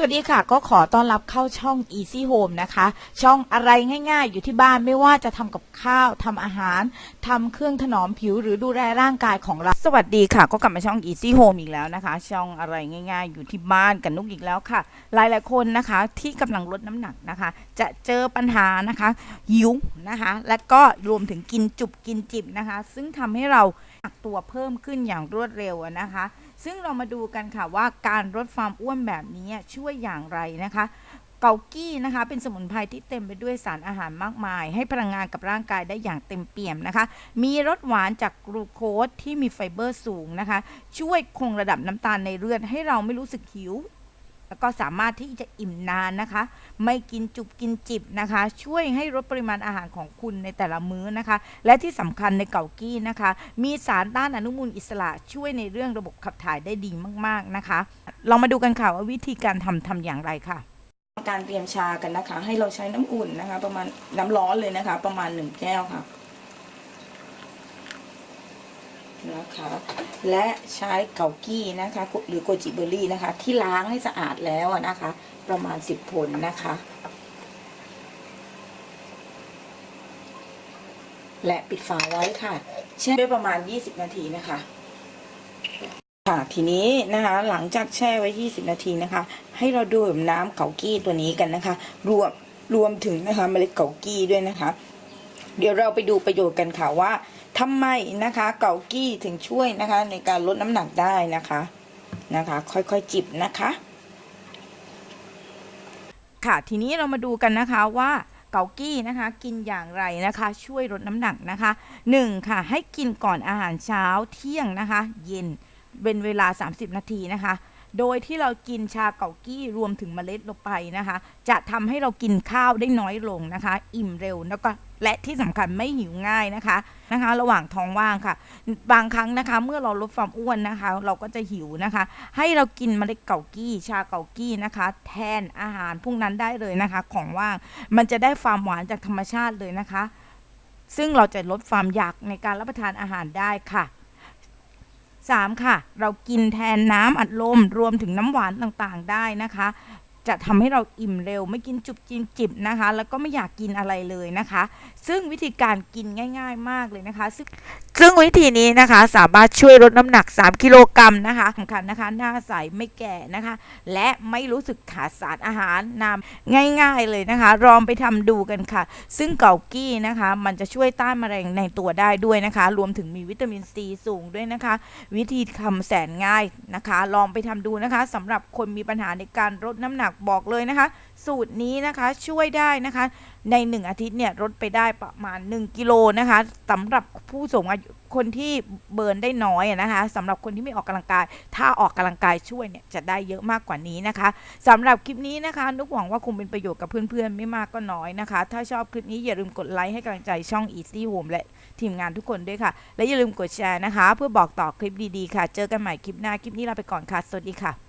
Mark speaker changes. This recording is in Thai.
Speaker 1: สวัสดีค่ะ ก็ขอต้อนรับเข้าช่อง Easy Home นะคะ ช่องอะไรง่ายๆ อยู่ที่บ้านไม่ว่าจะทำกับข้าวทำอาหารทำเครื่องถนอมผิวหรือดูแลร่างกายของเรา สวัสดีค่ะ ก็กลับมาช่อง Easy Home อีกแล้วนะคะ ช่องอะไรง่ายๆ อยู่ที่บ้านกันนุกอีกแล้วค่ะ หลายๆคนนะคะที่กำลังลดน้ำหนักนะคะ จะเจอปัญหานะคะหิวนะคะ และก็รวมถึงกินจุบกินจิบนะคะ ซึ่งทำให้เราหักตัวเพิ่มขึ้นอย่างรวดเร็วนะคะ ซึ่งเรามาดูกันค่ะว่าการลดความอ้วนแบบนี้ช่วยอย่างไรนะคะเกากี้นะคะเป็นสมุนไพรที่เต็มไปด้วยสารอาหารมากมาย ให้พลังงานกับร่างกายได้อย่างเต็มเปี่ยมนะคะ มีรสหวานจากกลูโคสที่มีไฟเบอร์สูงนะคะ ช่วยคงระดับน้ำตาลในเลือดให้เราไม่รู้สึกหิว แล้วก็สามารถที่จะอิ่มนานนะคะ ไม่กินจุบกินจิบนะคะ ช่วยให้ลดปริมาณอาหารของคุณในแต่ละมื้อนะคะ และที่สำคัญในเกากี้นะคะ มีสารต้านอนุมูลอิสระช่วยในเรื่องระบบขับถ่ายได้ดีมากๆนะคะเรามาดูกันค่ะว่าวิธีการทำทำอย่างไรค่ะ การเตรียมชากันนะคะ ให้เราใช้น้ำอุ่นนะคะ ประมาณน้ำร้อนเลยนะคะ ประมาณหนึ่งแก้วค่ะ นะคะ และใช้เกากี้นะคะ หรือโกจิเบอร์รี่นะคะ ที่ล้างให้สะอาดแล้วนะคะ ประมาณสิบผลนะคะ และปิดฝาไว้ค่ะแช่ไว้ประมาณ 20 นาทีนะคะค่ะทีนี้นะคะหลังจากแช่ไว้ 20 นาทีนะคะ ให้เราดื่มน้ำเกากี้ตัวนี้กันนะคะ รวมรวมถึงนะคะเมล็ดเกากี้ด้วยนะคะ เดี๋ยวเราไปดูประโยชน์กันค่ะว่า ทำไมนะคะ เกากี้ถึงช่วยนะคะ ในการลดน้ำหนักได้นะคะนะคะ ค่อยๆจิบนะคะ ค่ะทีนี้เรามาดูกันนะคะว่าเกากี้นะคะ กินอย่างไรนะคะ ช่วยลดน้ำหนักนะคะหนึ่งค่ะ ให้กินก่อนอาหารเช้าเที่ยงนะคะ เย็นเป็นเวลา 30 นาทีนะคะ โดยที่เรากินชาเกากี้รวมถึงเมล็ดลงไปนะคะ จะทำให้เรากินข้าวได้น้อยลงนะคะ อิ่มเร็วแล้วก็และที่สำคัญไม่หิวง่ายนะคะนะคะ ระหว่างท้องว่างค่ะ บางครั้งนะคะ เมื่อเราลดความอ้วนนะคะ เราก็จะหิวนะคะ ให้เรากินเมล็ดเกากี้ ชาเกากี้นะคะ แทนอาหารพวกนั้นได้เลยนะคะ ของว่างมันจะได้ความหวานจากธรรมชาติเลยนะคะ ซึ่งเราจะลดความอยากในการรับประทานอาหารได้ค่ะ 3. ค่ะ เรากินแทนน้ำอัดลมรวมถึงน้ำหวานต่างๆได้นะคะ จะทำให้เราอิ่มเร็ว ไม่กินจุบกินจิบนะคะ แล้วก็ไม่อยากกินอะไรเลยนะคะ ซึ่งวิธีการกินง่าย ๆ มากเลยนะคะซึ่ง ซึ่งวิธีนี้นะคะสามารถช่วยลดน้ำหนัก 3 กิโลกรัมนะคะสำคัญนะคะหน้าใสไม่แก่นะคะ และไม่รู้สึกขาดสารอาหารนำง่ายๆเลยนะคะลองไปทำดูกันค่ะ ซึ่งเกากี้นะคะมันจะช่วยต้านมะเร็งในตัวได้ด้วยนะคะ รวมถึงมีวิตามินซีสูงด้วยนะคะ วิธีทำแสนง่ายนะคะ ลองไปทำดูนะคะสำหรับคนมีปัญหาในการลดน้ำหนักบอกเลยนะคะ สูตรนี้นะคะช่วยได้นะคะใน 1 อาทิตย์เนี่ยลดไปได้ประมาณ 1 กิโลนะคะสำหรับผู้สูงอายุคนที่เบิร์นได้น้อยนะคะสำหรับคนที่ไม่ออกกำลังกาย ถ้าออกกำลังกายช่วยเนี่ยจะได้เยอะมากกว่านี้นะคะสำหรับคลิปนี้นะคะ นุกหวังว่าคงเป็นประโยชน์กับเพื่อนๆ ไม่มากก็น้อยนะคะ ถ้าชอบคลิปนี้อย่าลืมกดไลค์ให้กำลังใจช่อง Easy Home และทีมงานทุกคนด้วยค่ะ และอย่าลืมกดแชร์นะคะ เพื่อบอกต่อคลิปดีๆค่ะ เจอกันใหม่คลิปหน้าคลิปนี้ลาไปก่อนค่ะสวัสดีค่ะ